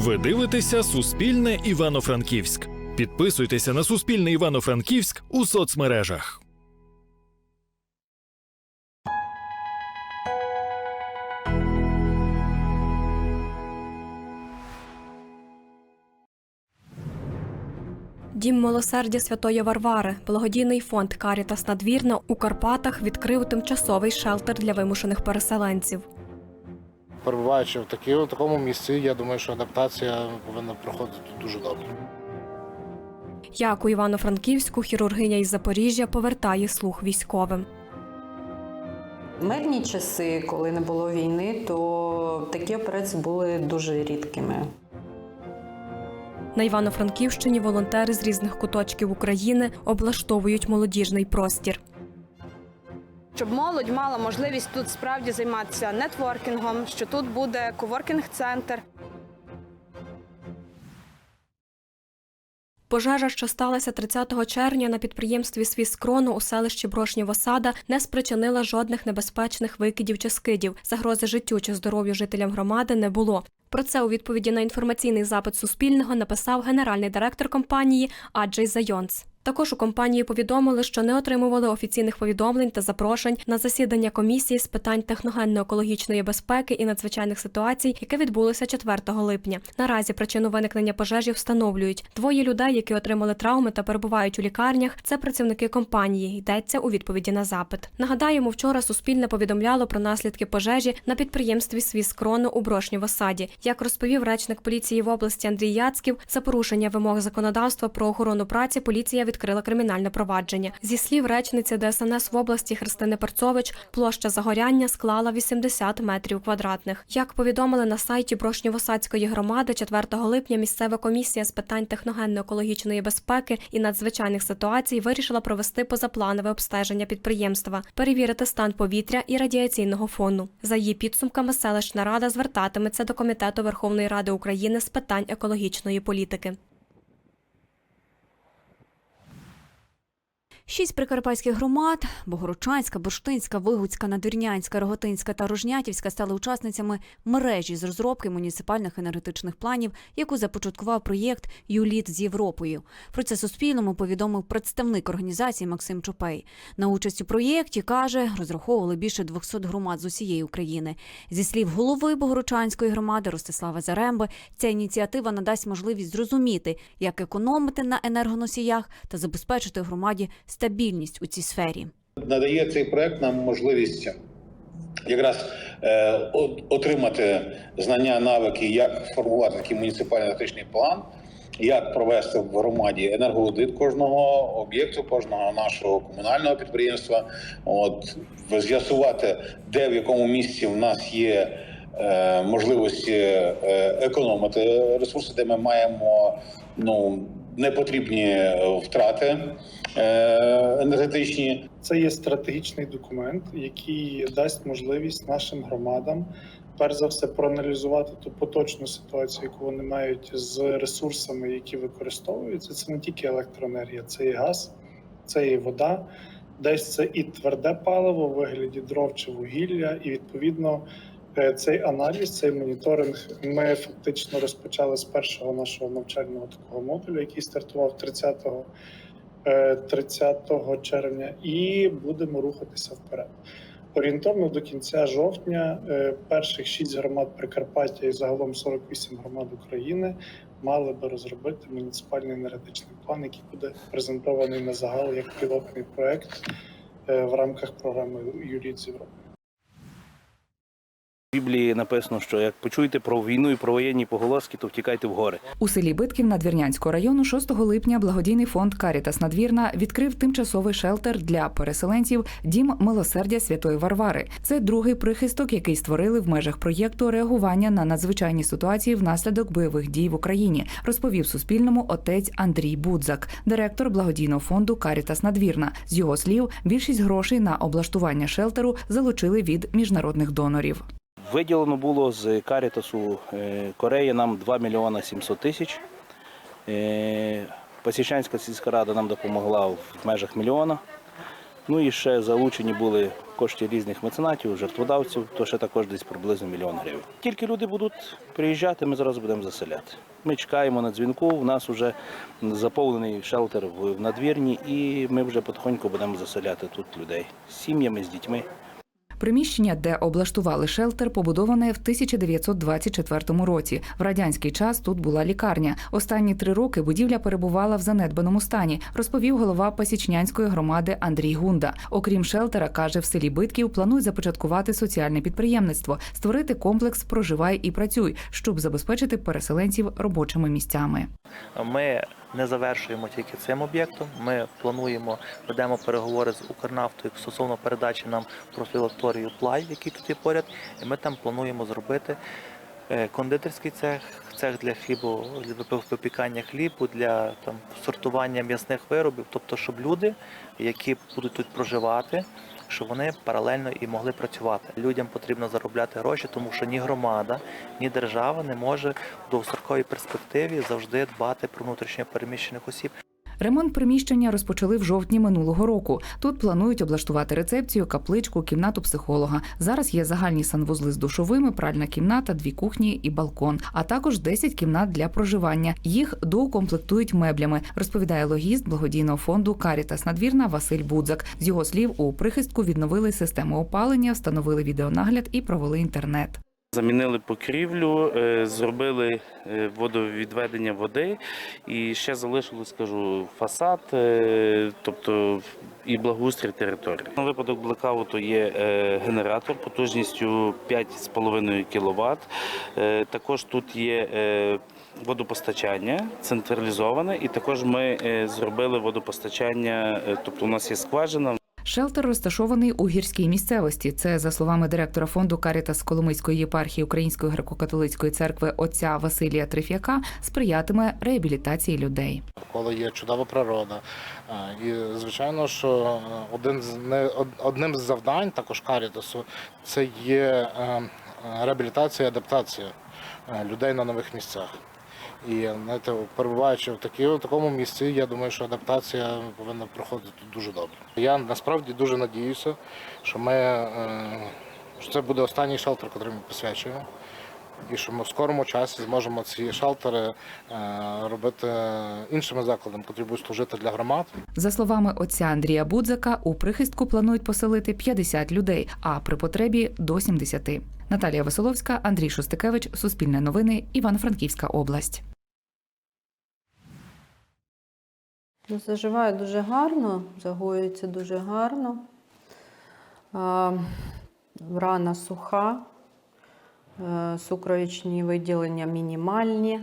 Ви дивитеся Суспільне Івано-Франківськ. Підписуйтеся на Суспільне Івано-Франківськ у соцмережах. Дім милосердя Святої Варвари, благодійний фонд Карітас Надвірна у Карпатах відкрив тимчасовий шелтер для вимушених переселенців. Перебуваючи в такі, в такому місці, я думаю, що адаптація повинна проходити дуже добре. Як у Івано-Франківську хірургиня із Запоріжжя повертає слух військовим. В мирні часи, коли не було війни, то такі операції були дуже рідкими. На Івано-Франківщині волонтери з різних куточків України облаштовують молодіжний простір. Щоб молодь мала можливість тут справді займатися нетворкінгом, що тут буде коворкінг-центр. Пожежа, що сталася 30 червня на підприємстві Свіскрону у селищі Брошнєва Сада, не спричинила жодних небезпечних викидів чи скидів. Загрози життю чи здоров'ю жителям громади не було. Про це у відповіді на інформаційний запит Суспільного написав генеральний директор компанії Аджей Зайонц. Також у компанії повідомили, що не отримували офіційних повідомлень та запрошень на засідання комісії з питань техногенно-екологічної безпеки і надзвичайних ситуацій, яке відбулося 4 липня. Наразі причину виникнення пожежі встановлюють. Двоє людей, які отримали травми та перебувають у лікарнях, це працівники компанії. Йдеться у відповіді на запит. Нагадаємо, вчора Суспільне повідомляло про наслідки пожежі на підприємстві Свіскрону у Брошнєво-Саді. Як розповів речник поліції в області Андрій Яцьків, за порушення вимог законодавства про охорону праці поліція відкрила кримінальне провадження. Зі слів речниці ДСНС в області Христини Перцович, площа загоряння склала 80 метрів квадратних. Як повідомили на сайті Брошнєво-Садської громади, 4 липня місцева комісія з питань техногенно-екологічної безпеки і надзвичайних ситуацій вирішила провести позапланове обстеження підприємства, перевірити стан повітря і радіаційного фону. За її підсумками, селищна рада звертатиметься до комітету Верховної Ради України з питань екологічної політики. Шість прикарпатських громад Богородчанська, Бурштинська, Вигуцька, Надвірнянська, Роготинська та Рожнятівська стали учасницями мережі з розробки муніципальних енергетичних планів, яку започаткував проєкт ЮЛІТ з Європою. Про це Суспільному повідомив представник організації Максим Чопей. На участь у проєкті каже, розраховували більше 200 громад з усієї України. Зі слів голови Богородчанської громади Ростислава Заремби, ця ініціатива надасть можливість зрозуміти, як економити на енергоносіях та забезпечити громаді стабільність у цій сфері. надає цей проект нам можливість якраз е, отримати знання, навики, як формувати такий муніципальний електричний план, як провести в громаді енергоаудит кожного об'єкту, кожного нашого комунального підприємства, от з'ясувати, де в якому місці в нас є. е, Можливості е, економити ресурси, де ми маємо ну непотрібні втрати енергетичні, Це є стратегічний документ, який дасть можливість нашим громадам, перш за все, проаналізувати ту поточну ситуацію, яку вони мають з ресурсами, які використовуються. Це не тільки електроенергія, це і газ, це і вода. Десь це і тверде паливо у вигляді дров чи вугілля, і відповідно е, цей аналіз, цей моніторинг ми фактично розпочали з першого нашого навчального такого модулю, який стартував 30 е, 30 червня, і будемо рухатися вперед. Орієнтовно до кінця жовтня е, перших шість громад Прикарпаття і загалом 48 громад України мали би розробити муніципальний енергетичний план, який буде презентований на загал як пілотний проект е, в рамках програми «Юліт з Європи. В Біблії написано, що як почуєте про війну і про воєнні поголоски, то втікайте в гори. У селі Битків Надвірнянського району 6 липня благодійний фонд Карітас Надвірна відкрив тимчасовий шелтер для переселенців Дім милосердя Святої Варвари. Це другий прихисток, який створили в межах проєкту реагування на надзвичайні ситуації внаслідок бойових дій в Україні, розповів Суспільному отець Андрій Будзак, директор благодійного фонду Карітас Надвірна. З його слів, більшість грошей на облаштування шелтеру залучили від міжнародних донорів. Виділено було з Карітасу е, Кореї нам 2 мільйона 700 тисяч. Е, Посічанська сільська рада нам допомогла в межах мільйона. Ну і ще залучені були коштів різних меценатів, жертводавців, то ще також десь приблизно мільйон гривень. Тільки люди будуть приїжджати, ми зараз будемо заселяти. Ми чекаємо на дзвінку. У нас вже заповнений шелтер в надвірні, і ми вже потихоньку будемо заселяти тут людей з сім'ями, з дітьми. Приміщення, де облаштували шелтер, побудоване в 1924 році. В радянський час тут була лікарня. Останні три роки будівля перебувала в занедбаному стані, розповів голова Пасічнянської громади Андрій Гунда. Окрім шелтера, каже, в селі Битків планують започаткувати соціальне підприємництво, створити комплекс Проживай і працюй, щоб забезпечити переселенців робочими місцями. Ми не завершуємо тільки цим об'єктом. Ми плануємо, ведемо переговори з Укрнафтою стосовно передачі нам профілакторію Плай, який тут є поряд, і ми там плануємо зробити е, кондитерський цех, цех для хлібу, для випікання хлібу, для там сортування м'ясних виробів, тобто, щоб люди, які будуть тут проживати. Щоб вони паралельно і могли працювати. Людям потрібно заробляти гроші, тому що ні громада, ні держава не може в довгостроковій перспективі завжди дбати про внутрішньо переміщених осіб. Ремонт приміщення розпочали в жовтні минулого року. Тут планують облаштувати рецепцію, капличку, кімнату психолога. Зараз є загальні санвузли з душовими, пральна кімната, дві кухні і балкон, а також 10 кімнат для проживання. Їх доукомплектують меблями, розповідає логіст благодійного фонду Карітас Надвірна Василь Будзак. З його слів, у прихистку відновили систему опалення, встановили відеонагляд і провели інтернет. Замінили покрівлю, е, зробили е, водовідведення води і ще залишилось, скажу, фасад, е, тобто і благоустрій території. На випадок блекауту є генератор потужністю 5,5 кВт. Також тут є водопостачання централізоване, і також ми зробили водопостачання, тобто у нас є скважина. Шелтер розташований у гірській місцевості. Це за словами директора фонду Карітас Коломийської єпархії Української греко-католицької церкви отця Василія Триф'яка сприятиме реабілітації людей. Коли є чудова природа. Е, І звичайно, що е, один з не одним з завдань також Карітасу це є е, реабілітація і адаптація людей на нових місцях. І знаєте, перебуваючи в такі, в такому місці, я думаю, що адаптація повинна проходити дуже добре. Я насправді дуже надіюся, що ми е, що це буде останній шелтер, який ми посвячуємо. І що ми в скорому часі зможемо ці шелтери е, робити іншими закладами, які будуть служити для громад. За словами отця Андрія Будзака, у прихистку планують поселити 50 людей, а при потребі до 70. Наталія Веселовська, Андрій Шостикевич, Суспільне новини, Івано-Франківська область. Ну, Заживає дуже гарно, загоюється дуже гарно. Рана суха, е, сукровічні виділення мінімальні.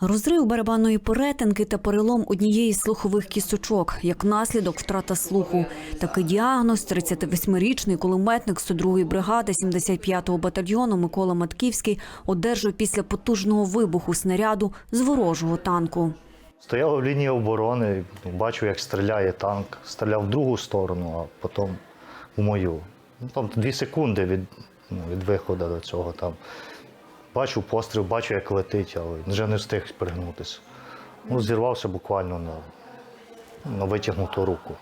Розрив барабанної перетинки та перелом однієї з слухових кісточок, як наслідок втрата слуху. Такий діагноз 38-річний кулеметник 102-ї бригади 75-го батальйону Микола Матківський одержав після потужного вибуху снаряду з ворожого танку. Стояв в лінії оборони, бачив, як стріляє танк. Стріляв в другу сторону, а потім в мою. Ну, там дві секунди від, ну, від виходу до цього. Там. Бачу постріл, бачу, як летить, але вже не встиг пригнутися. Ну, зірвався буквально на, на витягнуту руку.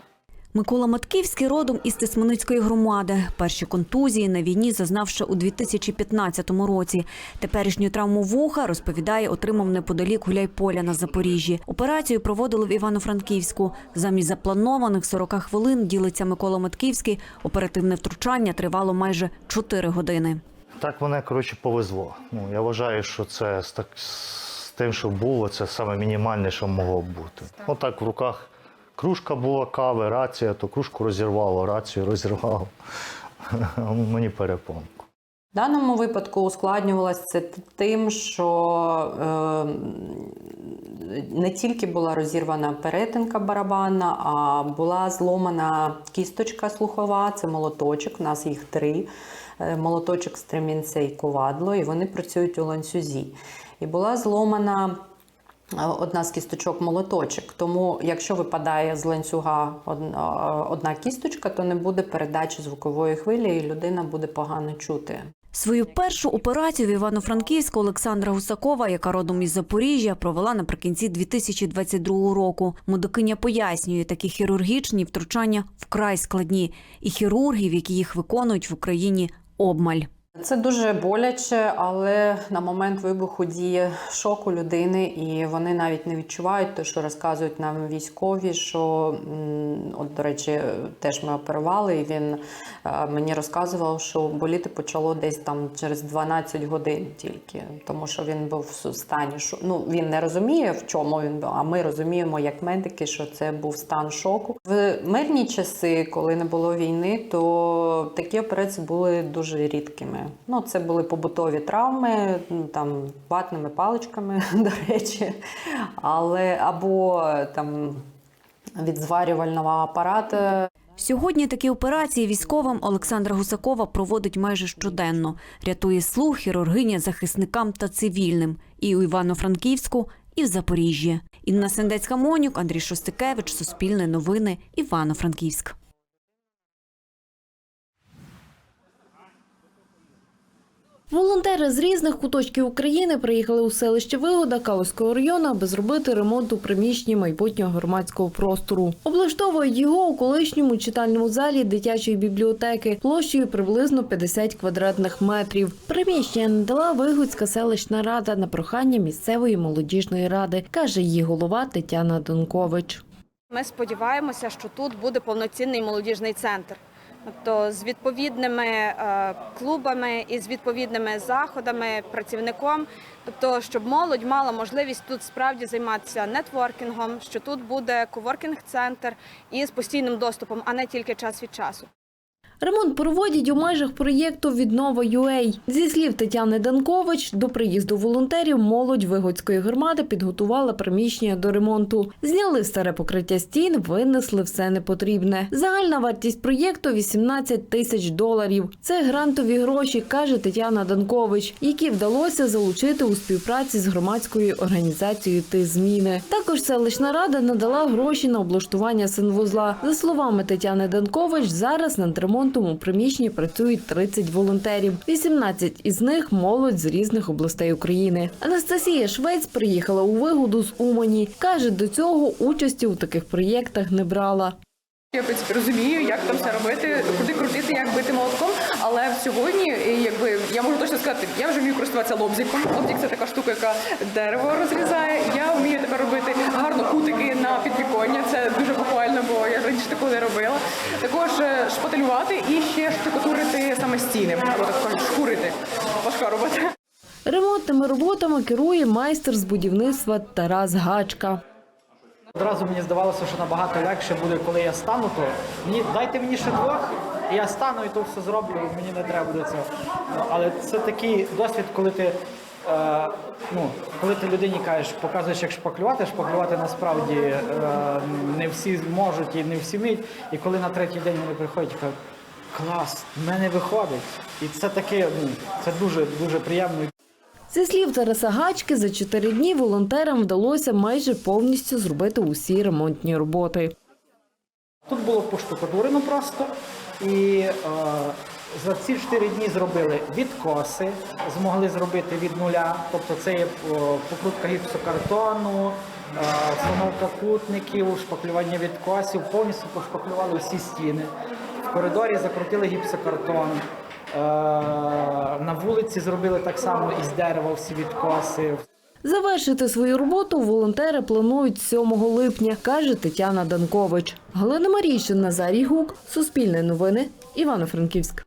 Микола Матківський родом із Тисменицької громади. Перші контузії на війні зазнав ще у 2015 році. Теперішню травму вуха, розповідає, отримав неподалік Гуляйполя на Запоріжжі. Операцію проводили в Івано-Франківську. Замість запланованих 40 хвилин, ділиться Микола Матківський, оперативне втручання тривало майже 4 години. Так мене, коротше, повезло. Ну, я вважаю, що це з, так, з тим, що було, це саме мінімальне, що могло бути. Отак в руках кружка була кави, рація, то кружку розірвало, рацію розірвало. Мені перепонку. В даному випадку ускладнювалося це тим, що е, не тільки була розірвана перетинка барабанна, а була зломана кісточка слухова, це молоточок, у нас їх три. Е, Молоточок, стремінце і ковадло, і вони працюють у ланцюзі. І була зломана одна з кісточок молоточок. Тому, якщо випадає з ланцюга одна, одна кісточка, то не буде передачі звукової хвилі, і людина буде погано чути. Свою першу операцію в Івано-Франківську Олександра Гусакова, яка родом із Запоріжжя, провела наприкінці 2022 року. Мудокиня пояснює, такі хірургічні втручання вкрай складні, і хірургів, які їх виконують в Україні, обмаль. Це дуже боляче, але на момент вибуху діє шок у людини, і вони навіть не відчувають те, що розказують нам військові. Що от, до речі, теж ми оперували, і він е, мені розказував, що боліти почало десь там через 12 годин тільки, тому що він був в стані. шо- Ну він не розуміє, в чому він був, а ми розуміємо, як медики, що це був стан шоку. В мирні часи, коли не було війни, то такі операції були дуже рідкими. Ну, це були побутові травми, ну, там ватними паличками, до речі, але або там від зварювального апарата. Сьогодні такі операції військовим Олександра Гусакова проводить майже щоденно. Рятує слух хірургиня захисникам та цивільним і у Івано-Франківську, і в Запоріжжі. Інна Сендецька Монюк, Андрій Шостикевич, Суспільне новини, Івано-Франківськ. Волонтери з різних куточків України приїхали у селище Вигода Калузького району, аби зробити ремонт у приміщенні майбутнього громадського простору. Облаштовують його у колишньому читальному залі дитячої бібліотеки площею приблизно 50 квадратних метрів. Приміщення надала Вигодська селищна рада на прохання місцевої молодіжної ради, каже її голова Тетяна Донкович. Ми сподіваємося, що тут буде повноцінний молодіжний центр. Тобто з відповідними е, клубами і з відповідними заходами, працівником, тобто, щоб молодь мала можливість тут справді займатися нетворкінгом, що тут буде коворкінг-центр із постійним доступом, а не тільки час від часу. Ремонт проводять у межах проєкту Віднова UA. Зі слів Тетяни Данкович, до приїзду волонтерів молодь Вигодської громади підготувала приміщення до ремонту. Зняли старе покриття стін, винесли все непотрібне. Загальна вартість проєкту 18 тисяч доларів. Це грантові гроші, каже Тетяна Данкович, які вдалося залучити у співпраці з громадською організацією «Ти зміни. Також селищна рада надала гроші на облаштування санвузла. За словами Тетяни Данкович, зараз над ремонтом у приміщенні працюють 30 волонтерів. 18 із них молодь з різних областей України. Анастасія Швець приїхала у вигоду з Умані. каже, до цього участі у таких проєктах не брала. Я в розумію, як там все робити, куди крутити, як бити молотком. Але сьогодні, якби я можу точно сказати, я вже вмію користуватися лобзиком. Лобзик це така штука, яка дерево розрізає. Я вмію тепер робити гарно кутики на підвіконня. Це дуже похвально, бо я раніше такого не робила. Також е, шпателювати і ще штукатурити саме стіни, або так кажуть, шкурити. Важка робота. Ремонтними роботами керує майстер з будівництва Тарас Гачка. Одразу мені здавалося, що набагато легше буде, коли я стану, то мені дайте мені ще двох, я стану і то все зроблю, мені не треба буде цього. Ну, Але це такий досвід, коли ти, е, ну, коли ти людині кажеш, показуєш, як шпаклювати, шпаклювати насправді е, не всі можуть і не всі вміють. І коли на третій день вони приходять і кажуть, клас, в мене виходить. І це таке, ну, це дуже дуже приємно. Зі слів Тараса Гачки, за чотири дні волонтерам вдалося майже повністю зробити усі ремонтні роботи. Тут було поштукатурено просто, і е, за ці чотири дні зробили відкоси, змогли зробити від нуля. Тобто це є покрутка гіпсокартону, е, встановка кутників, шпаклювання відкосів, повністю пошпаклювали всі стіни. В коридорі закрутили гіпсокартон. Е, на вулиці зробили так само із дерева всі відкоси. Завершити свою роботу волонтери планують 7 липня, каже Тетяна Данкович. Галина Марійщина, Назарій Гук, Суспільне новини, Івано-Франківськ.